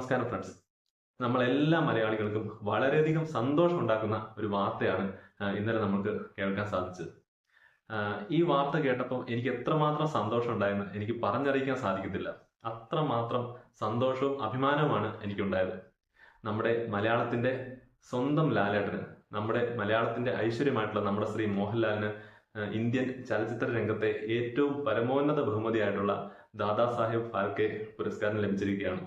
നമസ്കാരം ഫ്രണ്ട്സ്. നമ്മളെല്ലാ മലയാളികൾക്കും വളരെയധികം സന്തോഷം ഉണ്ടാക്കുന്ന ഒരു വാർത്തയാണ് ഇന്നലെ നമുക്ക് കേൾക്കാൻ സാധിച്ചത്. ഈ വാർത്ത കേട്ടപ്പോൾ എനിക്ക് എത്രമാത്രം സന്തോഷം ഉണ്ടായെന്ന് എനിക്ക് പറഞ്ഞറിയിക്കാൻ സാധിക്കത്തില്ല. അത്രമാത്രം സന്തോഷവും അഭിമാനവുമാണ് എനിക്കുണ്ടായത്. നമ്മുടെ മലയാളത്തിന്റെ സ്വന്തം ലാലേട്ടന് നമ്മുടെ മലയാളത്തിന്റെ ഐശ്വര്യമായിട്ടുള്ള നമ്മുടെ ശ്രീ മോഹൻലാലിന് ഇന്ത്യൻ ചലച്ചിത്ര രംഗത്തെ ഏറ്റവും പരമോന്നത ബഹുമതിയായിട്ടുള്ള ദാദാ സാഹേബ് ഫാൽക്കെ പുരസ്കാരം ലഭിച്ചിരിക്കുകയാണ്.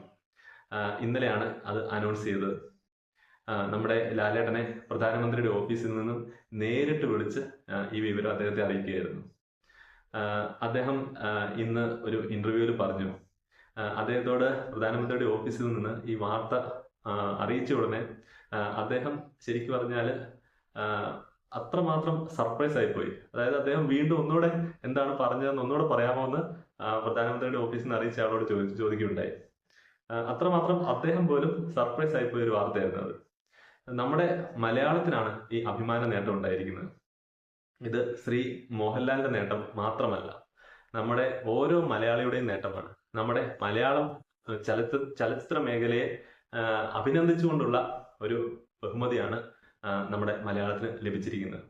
ഇന്നലെയാണ് അത് അനൗൺസ് ചെയ്തത്. നമ്മുടെ ലാലേട്ടനെ പ്രധാനമന്ത്രിയുടെ ഓഫീസിൽ നിന്നും നേരിട്ട് വിളിച്ച് ഈ വിവരം അദ്ദേഹത്തെ അറിയിക്കുകയായിരുന്നു. അദ്ദേഹം ഇന്ന് ഒരു ഇന്റർവ്യൂവിൽ പറഞ്ഞു. അദ്ദേഹത്തോട് പ്രധാനമന്ത്രിയുടെ ഓഫീസിൽ നിന്ന് ഈ വാർത്ത അറിയിച്ച ഉടനെ അദ്ദേഹം ശരിക്കു പറഞ്ഞാൽ അത്രമാത്രം സർപ്രൈസ് ആയിപ്പോയി. അതായത് അദ്ദേഹം വീണ്ടും ഒന്നുകൂടെ എന്താണ് പറഞ്ഞതെന്ന് ഒന്നുകൂടെ പറയാമോ എന്ന് പ്രധാനമന്ത്രിയുടെ ഓഫീസിൽ നിന്ന് അറിയിച്ച ആളോട് ചോദിച്ചു ചോദിക്കുകയുണ്ടായി. അത്രമാത്രം അദ്ദേഹം പോലും സർപ്രൈസ് ആയിപ്പോയ ഒരു വാർത്തയായിരുന്നു അത്. നമ്മുടെ മലയാളത്തിനാണ് ഈ അഭിമാന നേട്ടം ഉണ്ടായിരിക്കുന്നത്. ഇത് ശ്രീ മോഹൻലാലിന്റെ നേട്ടം മാത്രമല്ല നമ്മുടെ ഓരോ മലയാളിയുടെയും നേട്ടമാണ്. നമ്മുടെ മലയാളം ചലച്ചി ചലച്ചിത്ര മേഖലയെ അഭിനന്ദിച്ചുകൊണ്ടുള്ള ഒരു ബഹുമതിയാണ് നമ്മുടെ മലയാളത്തിന് ലഭിച്ചിരിക്കുന്നത്.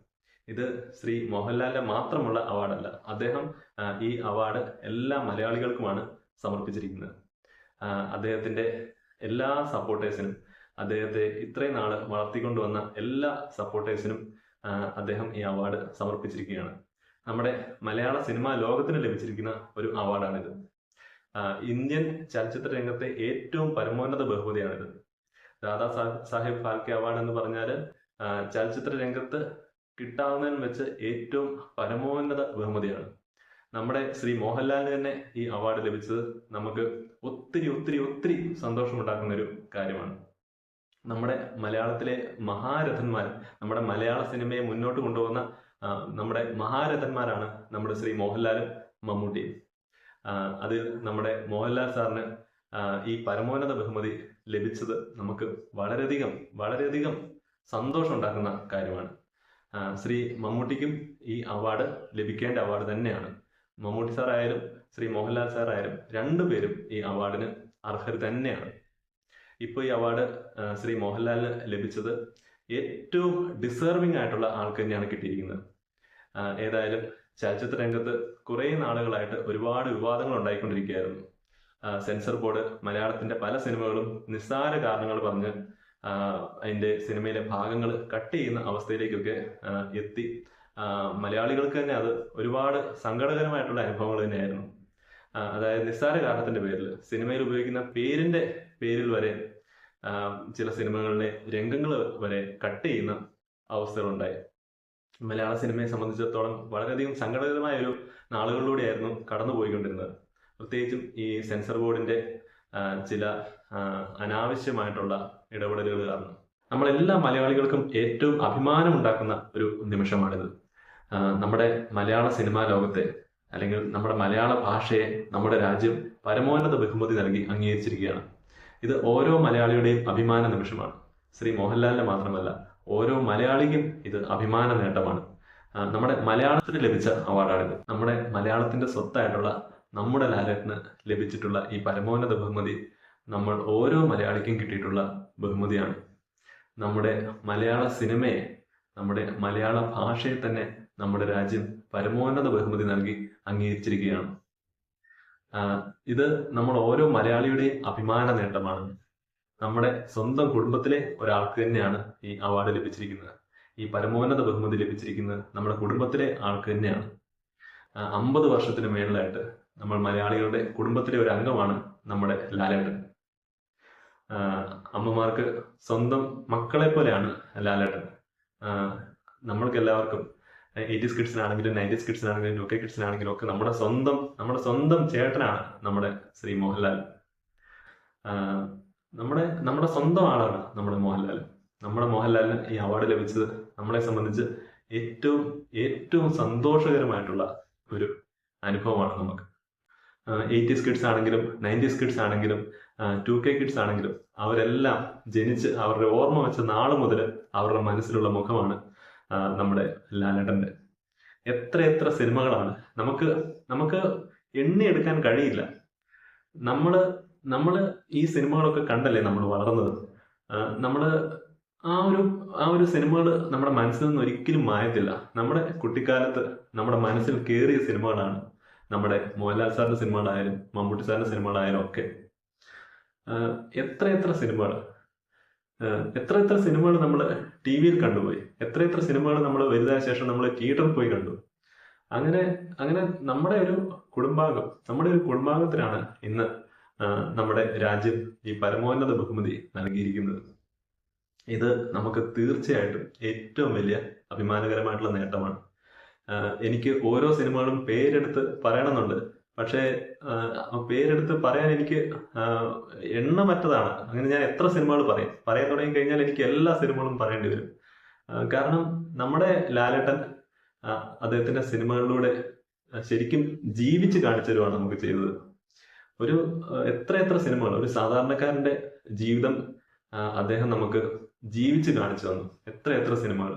ഇത് ശ്രീ മോഹൻലാലിന്റെ മാത്രമുള്ള അവാർഡല്ല അദ്ദേഹം ഈ അവാർഡ് എല്ലാ മലയാളികൾക്കുമാണ് സമർപ്പിച്ചിരിക്കുന്നത്. അദ്ദേഹത്തിന്റെ എല്ലാ സപ്പോർട്ടേഴ്സിനും അദ്ദേഹത്തെ ഇത്രയും നാൾ വളർത്തിക്കൊണ്ടുവന്ന എല്ലാ സപ്പോർട്ടേഴ്സിനും അദ്ദേഹം ഈ അവാർഡ് സമർപ്പിച്ചിരിക്കുകയാണ്. നമ്മുടെ മലയാള സിനിമാ ലോകത്തിന് ലഭിച്ചിരിക്കുന്ന ഒരു അവാർഡാണിത് ഇന്ത്യൻ ചലച്ചിത്ര രംഗത്തെ ഏറ്റവും പരമോന്നത ബഹുമതിയാണിത്. ദാദാ സാഹേബ് ഫാൽക്കെ അവാർഡ് എന്ന് പറഞ്ഞാൽ ചലച്ചിത്ര രംഗത്ത് കിട്ടാവുന്നതിന് വെച്ച് ഏറ്റവും പരമോന്നത ബഹുമതിയാണ്. നമ്മുടെ ശ്രീ മോഹൻലാലിന് തന്നെ ഈ അവാർഡ് ലഭിച്ചത് നമുക്ക് ഒത്തിരി ഒത്തിരി ഒത്തിരി സന്തോഷമുണ്ടാക്കുന്ന ഒരു കാര്യമാണ്. നമ്മുടെ മലയാളത്തിലെ മഹാരഥന്മാർ നമ്മുടെ മലയാള സിനിമയെ മുന്നോട്ട് കൊണ്ടുപോകുന്ന നമ്മുടെ മഹാരഥന്മാരാണ് നമ്മുടെ ശ്രീ മോഹൻലാലും മമ്മൂട്ടിയും. അതിൽ അത് നമ്മുടെ മോഹൻലാൽ സാറിന് ഈ പരമോന്നത ബഹുമതി ലഭിച്ചത് നമുക്ക് വളരെയധികം വളരെയധികം സന്തോഷം ഉണ്ടാക്കുന്ന കാര്യമാണ് ശ്രീ മമ്മൂട്ടിക്കും ഈ അവാർഡ് ലഭിക്കേണ്ട അവാർഡ് തന്നെയാണ്. മമ്മൂട്ടി സാർ ആയാലും ശ്രീ മോഹൻലാൽ സാർ ആയാലും രണ്ടുപേരും ഈ അവാർഡിന് അർഹർ തന്നെയാണ്. ഇപ്പോൾ ഈ അവാർഡ് ശ്രീ മോഹൻലാലിന് ലഭിച്ചത് ഏറ്റവും ഡിസേർവിംഗ് ആയിട്ടുള്ള ആൾക്ക് തന്നെയാണ് കിട്ടിയിരിക്കുന്നത്. ഏതായാലും ചലച്ചിത്ര രംഗത്ത് കുറേ നാളുകളായിട്ട് ഒരുപാട് വിവാദങ്ങൾ ഉണ്ടായിക്കൊണ്ടിരിക്കുകയായിരുന്നു. സെൻസർ ബോർഡ് മലയാളത്തിന്റെ പല സിനിമകളും നിസ്സാര കാരണങ്ങൾ പറഞ്ഞ് അതിന്റെ സിനിമയിലെ ഭാഗങ്ങൾ കട്ട് ചെയ്യുന്ന അവസ്ഥയിലേക്കൊക്കെ എത്തി. മലയാളികൾക്ക് തന്നെ അത് ഒരുപാട് സങ്കടകരമായിട്ടുള്ള അനുഭവങ്ങൾ തന്നെയായിരുന്നു. അതായത് നിസ്സാര കാരണത്തിന്റെ പേരിൽ സിനിമയിൽ ഉപയോഗിക്കുന്ന പേരിന്റെ പേരിൽ വരെ ചില സിനിമകളിലെ രംഗങ്ങൾ വരെ കട്ട് ചെയ്യുന്ന അവസ്ഥകളുണ്ടായി. മലയാള സിനിമയെ സംബന്ധിച്ചിടത്തോളം വളരെയധികം സങ്കടകരമായ ഒരു നാളുകളിലൂടെയായിരുന്നു കടന്നുപോയിക്കൊണ്ടിരുന്നത്. പ്രത്യേകിച്ചും ഈ സെൻസർ ബോർഡിന്റെ ചില അനാവശ്യമായിട്ടുള്ള ഇടപെടലുകൾ കാരണം. നമ്മളെല്ലാ മലയാളികൾക്കും ഏറ്റവും അഭിമാനം ഉണ്ടാക്കുന്ന ഒരു നിമിഷമാണിത്. നമ്മുടെ മലയാള സിനിമാ ലോകത്തെ അല്ലെങ്കിൽ നമ്മുടെ മലയാള ഭാഷയെ നമ്മുടെ രാജ്യം പരമോന്നത ബഹുമതി നൽകി അംഗീകരിച്ചിരിക്കുകയാണ്. ഇത് ഓരോ മലയാളിയുടെയും അഭിമാന നിമിഷമാണ്. ശ്രീ മോഹൻലാലിന്റെ മാത്രമല്ല ഓരോ മലയാളിക്കും ഇത് അഭിമാന നേട്ടമാണ്. നമ്മുടെ മലയാളത്തിന് ലഭിച്ച അവാർഡാണിത്. നമ്മുടെ മലയാളത്തിന്റെ സ്വത്തായിട്ടുള്ള നമ്മുടെ ലാലേട്ടന് ലഭിച്ചിട്ടുള്ള ഈ പരമോന്നത ബഹുമതി നമ്മൾ ഓരോ മലയാളിക്കും കിട്ടിയിട്ടുള്ള ബഹുമതിയാണ്. നമ്മുടെ മലയാള സിനിമയെ നമ്മുടെ മലയാള ഭാഷയെ തന്നെ നമ്മുടെ രാജ്യം പരമോന്നത ബഹുമതി നൽകി അംഗീകരിച്ചിരിക്കുകയാണ്. ഇത് നമ്മൾ ഓരോ മലയാളിയുടെയും അഭിമാന നേട്ടമാണ്. നമ്മുടെ സ്വന്തം കുടുംബത്തിലെ ഒരാൾക്ക് തന്നെയാണ് ഈ അവാർഡ് ലഭിച്ചിരിക്കുന്നത്. ഈ പരമോന്നത ബഹുമതി ലഭിച്ചിരിക്കുന്നത് നമ്മുടെ കുടുംബത്തിലെ ആൾക്ക് തന്നെയാണ്. അമ്പത് വർഷത്തിന് മേളിലായിട്ട് നമ്മൾ മലയാളികളുടെ കുടുംബത്തിലെ ഒരു അംഗമാണ് നമ്മുടെ ലാലേട്ടൻ. അമ്മമാർക്ക് സ്വന്തം മക്കളെ പോലെയാണ് ലാലേട്ടൻ. നമ്മൾക്ക് എല്ലാവർക്കും എയ്റ്റീസ് കിഡ്സിനാണെങ്കിലും നയന്റീസ് കിഡ്സിനാണെങ്കിലും ടു കെ കിഡ്സിനാണെങ്കിലും ഒക്കെ നമ്മുടെ സ്വന്തം നമ്മുടെ സ്വന്തം ചേട്ടനാണ് നമ്മുടെ ശ്രീ മോഹൻലാൽ. നമ്മുടെ നമ്മുടെ സ്വന്തം ആളാണ് നമ്മുടെ മോഹൻലാൽ. നമ്മുടെ മോഹൻലാലിന് ഈ അവാർഡ് ലഭിച്ചത് നമ്മളെ സംബന്ധിച്ച് ഏറ്റവും ഏറ്റവും സന്തോഷകരമായിട്ടുള്ള ഒരു അനുഭവമാണ് നമുക്ക്. എയ്റ്റീസ് കിഡ്സ് ആണെങ്കിലും നയന്റീസ് കിഡ്സ് ആണെങ്കിലും ടു കെ കിഡ്സ് ആണെങ്കിലും അവരെല്ലാം ജനിച്ച് അവരുടെ ഓർമ്മ വെച്ച നാൾ മുതൽ അവരുടെ മനസ്സിലുള്ള മുഖമാണ് നമ്മുടെ ലാലേട്ടന്റെ. എത്ര എത്ര സിനിമകളാണ്. നമുക്ക് നമുക്ക് എണ്ണിയെടുക്കാൻ കഴിയില്ല. നമ്മൾ നമ്മൾ ഈ സിനിമകളൊക്കെ കണ്ടല്ലേ നമ്മൾ വളർന്നത്? നമ്മൾ ആ ഒരു ആ ഒരു സിനിമകൾ നമ്മുടെ മനസ്സിൽ നിന്ന് ഒരിക്കലും മായത്തില്ല. നമ്മുടെ കുട്ടിക്കാലത്ത് നമ്മുടെ മനസ്സിൽ കയറിയ സിനിമകളാണ് നമ്മുടെ മോഹൻലാൽ സാറിന്റെ സിനിമകളായാലും മമ്മൂട്ടി സാറിന്റെ സിനിമകളായാലും ഒക്കെ. എത്ര എത്ര സിനിമകൾ എത്ര എത്ര സിനിമകൾ നമ്മൾ ടി വിയിൽ കണ്ടുപോയി? എത്ര എത്ര സിനിമകൾ നമ്മൾ വലുതായ ശേഷം നമ്മൾ തിയേറ്ററിൽ പോയി കണ്ടു? അങ്ങനെ അങ്ങനെ നമ്മുടെ ഒരു കുടുംബാംഗം നമ്മുടെ ഒരു കുടുംബാംഗത്തിനാണ് ഇന്ന് നമ്മുടെ രാജ്യം ഈ പരമോന്നത ബഹുമതി നൽകിയിരിക്കുന്നത്. ഇത് നമുക്ക് തീർച്ചയായിട്ടും ഏറ്റവും വലിയ അഭിമാനകരമായിട്ടുള്ള നേട്ടമാണ്. എനിക്ക് ഓരോ സിനിമകളും പേരെടുത്ത് പറയണമെന്നുണ്ട്. പക്ഷേ പേരെടുത്ത് പറയാൻ എനിക്ക് എണ്ണമറ്റതാണ്. അങ്ങനെ ഞാൻ എത്ര സിനിമകൾ പറയും. പറയാൻ തുടങ്ങി കഴിഞ്ഞാൽ എനിക്ക് എല്ലാ സിനിമകളും പറയേണ്ടി വരും. കാരണം നമ്മുടെ ലാലേട്ടൻ അദ്ദേഹത്തിന്റെ സിനിമകളിലൂടെ ശരിക്കും ജീവിച്ച് കാണിച്ചു തരുവാണ് നമുക്ക് ചെയ്തത്. ഒരു എത്ര എത്ര സിനിമകൾ ഒരു സാധാരണക്കാരന്റെ ജീവിതം അദ്ദേഹം നമുക്ക് ജീവിച്ച് കാണിച്ചു തന്നു. എത്ര എത്ര സിനിമകൾ.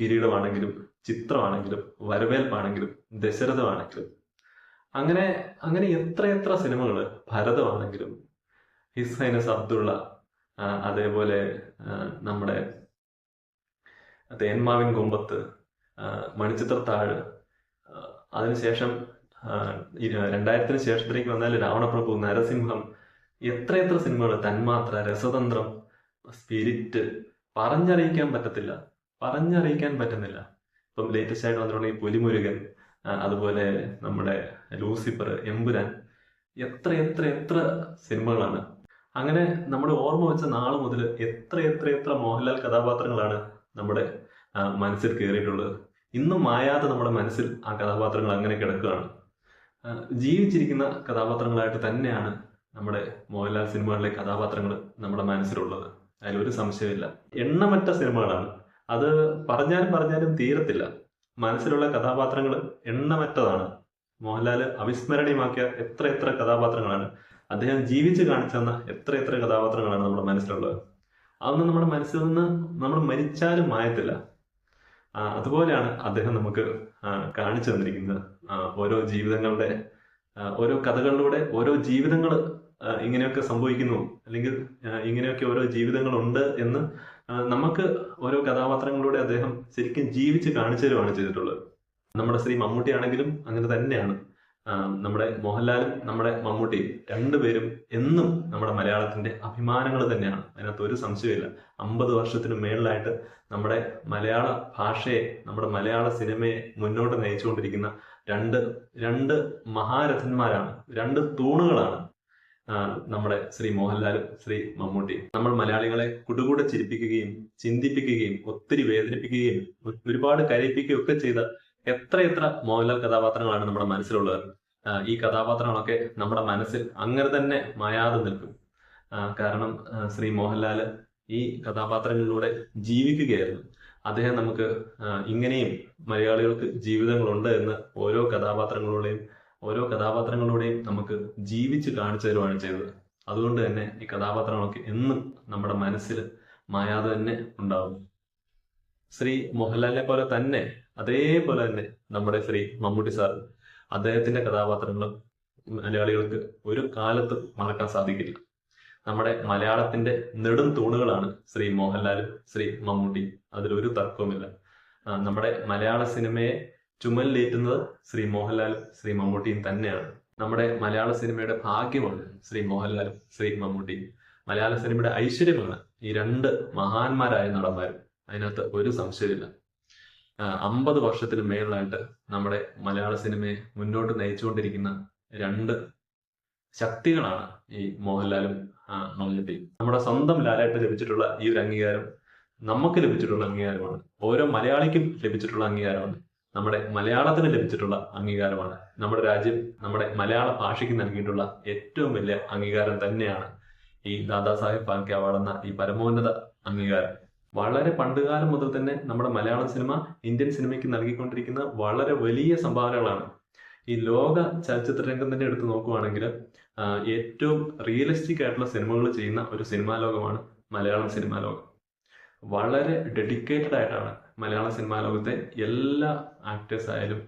കിരീടമാണെങ്കിലും ചിത്രമാണെങ്കിലും വരവേൽപ്പാണെങ്കിലും ദശരഥമാണെങ്കിലും. അങ്ങനെ അങ്ങനെ എത്ര എത്ര സിനിമകൾ ഭരതമാണെങ്കിലും ഹിസൈനസ് അബ്ദുള്ള അതേപോലെ നമ്മുടെ തേന്മാവിൻ കുമ്പത്ത് മണിച്ചിത്രത്താഴ് അതിനുശേഷം രണ്ടായിരത്തിന് ശേഷത്തിലേക്ക് വന്നാൽ രാവണപ്രഭു നരസിംഹം എത്ര എത്ര സിനിമകൾ തന്മാത്ര രസതന്ത്രം സ്പിരിറ്റ് പറഞ്ഞറിയിക്കാൻ പറ്റത്തില്ല പറഞ്ഞറിയിക്കാൻ പറ്റുന്നില്ല. ഇപ്പം ലേറ്റസ്റ്റ് ആയിട്ട് വന്നിട്ടുള്ള ഈ പുലിമുരുകൻ അതുപോലെ നമ്മുടെ ലൂസിഫർ എമ്പുരാൻ. എത്ര എത്ര എത്ര സിനിമകളാണ്. അങ്ങനെ നമ്മുടെ ഓർമ്മ വെച്ച നാൾ മുതൽ എത്ര എത്ര എത്ര മോഹൻലാൽ കഥാപാത്രങ്ങളാണ് നമ്മുടെ മനസ്സിൽ കയറിയിട്ടുള്ളത് ഇന്നും മായാതെ നമ്മുടെ മനസ്സിൽ ആ കഥാപാത്രങ്ങൾ അങ്ങനെ കിടക്കുകയാണ്. ജീവിച്ചിരിക്കുന്ന കഥാപാത്രങ്ങളായിട്ട് തന്നെയാണ് നമ്മുടെ മോഹൻലാൽ സിനിമകളിലെ കഥാപാത്രങ്ങൾ നമ്മുടെ മനസ്സിലുള്ളത്. അതിലൊരു സംശയമില്ല എണ്ണമറ്റ സിനിമകളാണ്. അത് പറഞ്ഞാലും പറഞ്ഞാലും തീരത്തില്ല. മനസ്സിലുള്ള കഥാപാത്രങ്ങൾ എണ്ണമറ്റതാണ്. മോഹൻലാൽ അവിസ്മരണീയമാക്കിയ എത്ര എത്ര കഥാപാത്രങ്ങളാണ്. അദ്ദേഹം ജീവിച്ച് കാണിച്ചു തന്ന എത്ര എത്ര കഥാപാത്രങ്ങളാണ് നമ്മുടെ മനസ്സിലുള്ളത്. അതൊന്നും നമ്മുടെ മനസ്സിൽ നിന്ന് നമ്മൾ മരിച്ചാലും മായത്തില്ല. അതുപോലെയാണ് അദ്ദേഹം നമുക്ക് കാണിച്ചു തന്നിരിക്കുന്നത്. ഓരോ ജീവിതങ്ങളുടെ ഓരോ കഥകളിലൂടെ ഓരോ ജീവിതങ്ങൾ ഇങ്ങനെയൊക്കെ സംഭവിക്കുന്നു. അല്ലെങ്കിൽ ഇങ്ങനെയൊക്കെ ഓരോ ജീവിതങ്ങളുണ്ട് എന്ന് നമുക്ക് ഓരോ കഥാപാത്രങ്ങളിലൂടെ അദ്ദേഹം ശരിക്കും ജീവിച്ച് കാണിച്ചു തരുവാണ് ചെയ്തിട്ടുള്ളത്. നമ്മുടെ ശ്രീ മമ്മൂട്ടി ആണെങ്കിലും അങ്ങനെ തന്നെയാണ്. നമ്മുടെ മോഹൻലാലും നമ്മുടെ മമ്മൂട്ടിയും രണ്ടുപേരും എന്നും നമ്മുടെ മലയാളത്തിന്റെ അഭിമാനങ്ങൾ തന്നെയാണ്. അതിനകത്ത് ഒരു സംശയമില്ല അമ്പത് വർഷത്തിന് മേളിലായിട്ട് നമ്മുടെ മലയാള ഭാഷയെ നമ്മുടെ മലയാള സിനിമയെ മുന്നോട്ട് നയിച്ചുകൊണ്ടിരിക്കുന്ന രണ്ട് രണ്ട് മഹാരഥന്മാരാണ് രണ്ട് തൂണുകളാണ് നമ്മുടെ ശ്രീ മോഹൻലാലും ശ്രീ മമ്മൂട്ടി. നമ്മൾ മലയാളികളെ കുടുകൂടെ ചിരിപ്പിക്കുകയും ചിന്തിപ്പിക്കുകയും ഒത്തിരി വേദനിപ്പിക്കുകയും ഒരുപാട് കരയിപ്പിക്കുകയും ഒക്കെ ചെയ്ത എത്ര എത്ര മോഹൻലാൽ കഥാപാത്രങ്ങളാണ് നമ്മുടെ മനസ്സിലുള്ളത്. ഈ കഥാപാത്രങ്ങളൊക്കെ നമ്മുടെ മനസ്സിൽ അങ്ങനെ തന്നെ മായാതെ നിൽക്കും. കാരണം ശ്രീ മോഹൻലാൽ ഈ കഥാപാത്രങ്ങളിലൂടെ ജീവിക്കുകയായിരുന്നു. അദ്ദേഹം നമുക്ക് ഇങ്ങനെയും മലയാളികൾക്ക് ജീവിതങ്ങളുണ്ട് എന്ന് ഓരോ കഥാപാത്രങ്ങളിലൂടെയും ഓരോ കഥാപാത്രങ്ങളിലൂടെയും നമുക്ക് ജീവിച്ച് കാണിച്ചു തരുവാണ് ചെയ്തത്. അതുകൊണ്ട് തന്നെ ഈ കഥാപാത്രങ്ങളൊക്കെ എന്നും നമ്മുടെ മനസ്സിൽ മായാതെ തന്നെ ഉണ്ടാവും. ശ്രീ മോഹൻലാലിനെ പോലെ തന്നെ അതേപോലെ തന്നെ നമ്മുടെ ശ്രീ മമ്മൂട്ടി സാർ അദ്ദേഹത്തിന്റെ കഥാപാത്രങ്ങളും മലയാളികൾക്ക് ഒരു കാലത്ത് മറക്കാൻ സാധിക്കില്ല. നമ്മുടെ മലയാളത്തിന്റെ നെടും തൂണുകളാണ് ശ്രീ മോഹൻലാലും ശ്രീ മമ്മൂട്ടി. അതിലൊരു തർക്കവുമില്ല. നമ്മുടെ മലയാള സിനിമയെ ചുമലിലേറ്റുന്നത് ശ്രീ മോഹൻലാലും ശ്രീ മമ്മൂട്ടിയും തന്നെയാണ്. നമ്മുടെ മലയാള സിനിമയുടെ ഭാഗ്യമാണ് ശ്രീ മോഹൻലാലും ശ്രീ മമ്മൂട്ടിയും. മലയാള സിനിമയുടെ ഐശ്വര്യമാണ് ഈ രണ്ട് മഹാന്മാരായ നടന്മാരും. അതിനകത്ത് ഒരു സംശയമില്ല അമ്പത് വർഷത്തിന് മേളിലായിട്ട് നമ്മുടെ മലയാള സിനിമയെ മുന്നോട്ട് നയിച്ചുകൊണ്ടിരിക്കുന്ന രണ്ട് ശക്തികളാണ് ഈ മോഹൻലാലും മമ്മൂട്ടിയും. നമ്മുടെ സ്വന്തം ലാലായിട്ട് ലഭിച്ചിട്ടുള്ള ഈ ഒരു അംഗീകാരം നമുക്ക് ലഭിച്ചിട്ടുള്ള അംഗീകാരമാണ്. ഓരോ മലയാളിക്കും ലഭിച്ചിട്ടുള്ള അംഗീകാരമാണ്. നമ്മുടെ മലയാളത്തിന് ലഭിച്ചിട്ടുള്ള അംഗീകാരമാണ്. നമ്മുടെ രാജ്യം നമ്മുടെ മലയാള ഭാഷയ്ക്ക് നൽകിയിട്ടുള്ള ഏറ്റവും വലിയ അംഗീകാരം തന്നെയാണ് ഈ ദാദാസാഹിബ് ഫാൽക്കെ അവാർഡ് എന്ന ഈ പരമോന്നത അംഗീകാരം. വളരെ പണ്ടുകാലം മുതൽ തന്നെ നമ്മുടെ മലയാള സിനിമ ഇന്ത്യൻ സിനിമയ്ക്ക് നൽകിക്കൊണ്ടിരിക്കുന്ന വളരെ വലിയ സംഭാവനകളാണ്. ഈ ലോക ചലച്ചിത്ര രംഗം തന്നെ എടുത്തു നോക്കുവാണെങ്കിൽ ഏറ്റവും റിയലിസ്റ്റിക് ആയിട്ടുള്ള സിനിമകൾ ചെയ്യുന്ന ഒരു സിനിമാ ലോകമാണ് മലയാളം സിനിമാ ലോകം. വളരെ ഡെഡിക്കേറ്റഡ് ആയിട്ടാണ് മലയാള സിനിമാ ലോകത്തെ എല്ലാ ആക്ടേഴ്സ് ആയാലും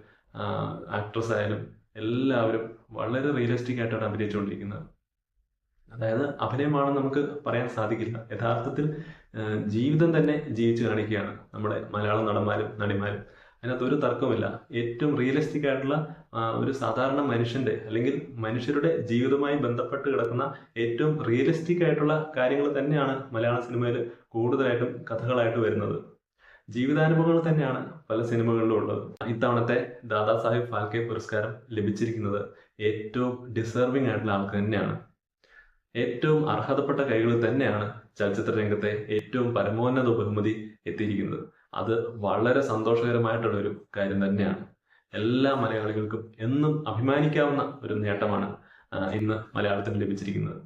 ആക്ട്രസ് ആയാലും എല്ലാവരും വളരെ റിയലിസ്റ്റിക് ആയിട്ടാണ് അഭിനയിച്ചുകൊണ്ടിരിക്കുന്നത്. അതായത് അഭിനയമാണ് നമുക്ക് പറയാൻ സാധിക്കില്ല. യഥാർത്ഥത്തിൽ ജീവിതം തന്നെ ജീവിച്ചു കാണിക്കുകയാണ് നമ്മുടെ മലയാള നടന്മാരും നടിമാരും. അതിനകത്ത് ഒരു തർക്കമില്ല ഏറ്റവും റിയലിസ്റ്റിക് ആയിട്ടുള്ള ഒരു സാധാരണ മനുഷ്യന്റെ അല്ലെങ്കിൽ മനുഷ്യരുടെ ജീവിതവുമായി ബന്ധപ്പെട്ട് കിടക്കുന്ന ഏറ്റവും റിയലിസ്റ്റിക് ആയിട്ടുള്ള കാര്യങ്ങൾ തന്നെയാണ് മലയാള സിനിമയിൽ കൂടുതലായിട്ടും കഥകളായിട്ട് വരുന്നത്. ജീവിതാനുഭവങ്ങൾ തന്നെയാണ് പല സിനിമകളിലും ഉള്ളത്. ഇത്തവണത്തെ ദാദാസാഹിബ് ഫാൽക്കെ പുരസ്കാരം ലഭിച്ചിരിക്കുന്നത് ഏറ്റവും ഡിസേർവിംഗ് ആയിട്ടുള്ള ആൾക്ക് തന്നെയാണ്. ഏറ്റവും അർഹതപ്പെട്ട കൈകളിൽ തന്നെയാണ് ചലച്ചിത്ര രംഗത്തെ ഏറ്റവും പരമോന്നത ബഹുമതി എത്തിയിരിക്കുന്നത്. അത് വളരെ സന്തോഷകരമായിട്ടുള്ള ഒരു കാര്യം തന്നെയാണ്. എല്ലാ മലയാളികൾക്കും എന്നും അഭിമാനിക്കാവുന്ന ഒരു നേട്ടമാണ് ഇന്ന് മലയാളത്തിന് ലഭിച്ചിരിക്കുന്നത്.